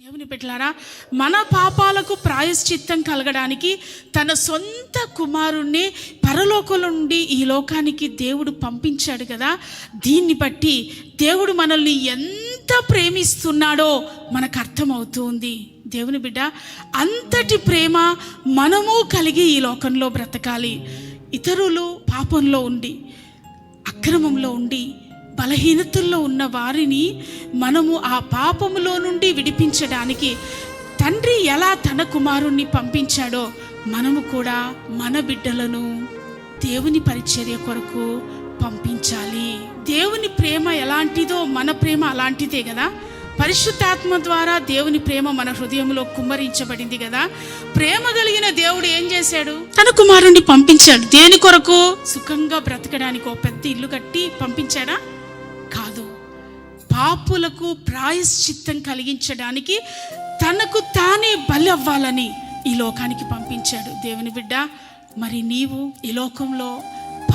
దేవుని పెట్టారా మన పాపాలకు ప్రాయశ్చిత్తం కలగడానికి తన సొంత కుమారుణ్ణి పరలోకం నుండి ఈ లోకానికి దేవుడు పంపించాడు కదా. దీన్ని బట్టి దేవుడు మనల్ని ఎంత ప్రేమిస్తున్నాడో మనకు అర్థమవుతుంది. దేవుని బిడ్డ అంతటి ప్రేమ మనము కలిగి ఈ లోకంలో బ్రతకాలి. ఇతరులు పాపంలో ఉండి అక్రమంలో ఉండి బలహీనతల్లో ఉన్న వారిని మనము ఆ పాపములో నుండి విడిపించడానికి తండ్రి ఎలా తన కుమారుణ్ణి పంపించాడో మనము కూడా మన బిడ్డలను దేవుని పరిచర్య కొరకు పంపించాలి. దేవుని ప్రేమ ఎలాంటిదో మన ప్రేమ అలాంటిదే కదా. పరిశుద్ధాత్మ ద్వారా దేవుని ప్రేమ మన హృదయంలో కుమ్మరించబడింది కదా. ప్రేమ కలిగిన దేవుడు ఏం చేశాడు? తన కుమారుణ్ణి పంపించాడు. దేని కొరకు? సుఖంగా బ్రతకడానికి ఓ పెద్ద ఇల్లు కట్టి పంపించాడా? కాదు. పాపులకు ప్రాయశ్చిత్తం కలిగించడానికి తనకు తానే బలి అవ్వాలని ఈ లోకానికి పంపించాడు దేవుని బిడ్డ. మరి నీవు ఈ లోకంలో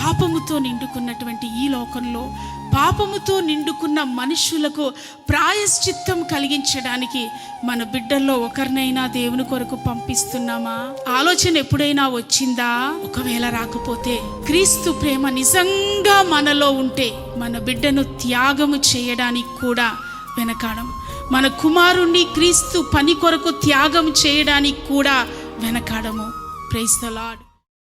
పాపముతో నిండుకున్నటువంటి ఈ లోకంలో పాపముతో నిండుకున్న మనుషులకు ప్రాయశ్చిత్తం కలిగించడానికి మన బిడ్డల్లో ఒకరినైనా దేవుని కొరకు పంపిస్తున్నామా? ఆలోచన ఎప్పుడైనా వచ్చిందా? ఒకవేళ రాకపోతే క్రీస్తు ప్రేమ నిజంగా మనలో ఉంటే మన బిడ్డను త్యాగము చేయడానికి కూడా వెనకాడం. మన కుమారుణ్ణి క్రీస్తు పని కొరకు త్యాగం చేయడానికి కూడా వెనకాడము. Price the lord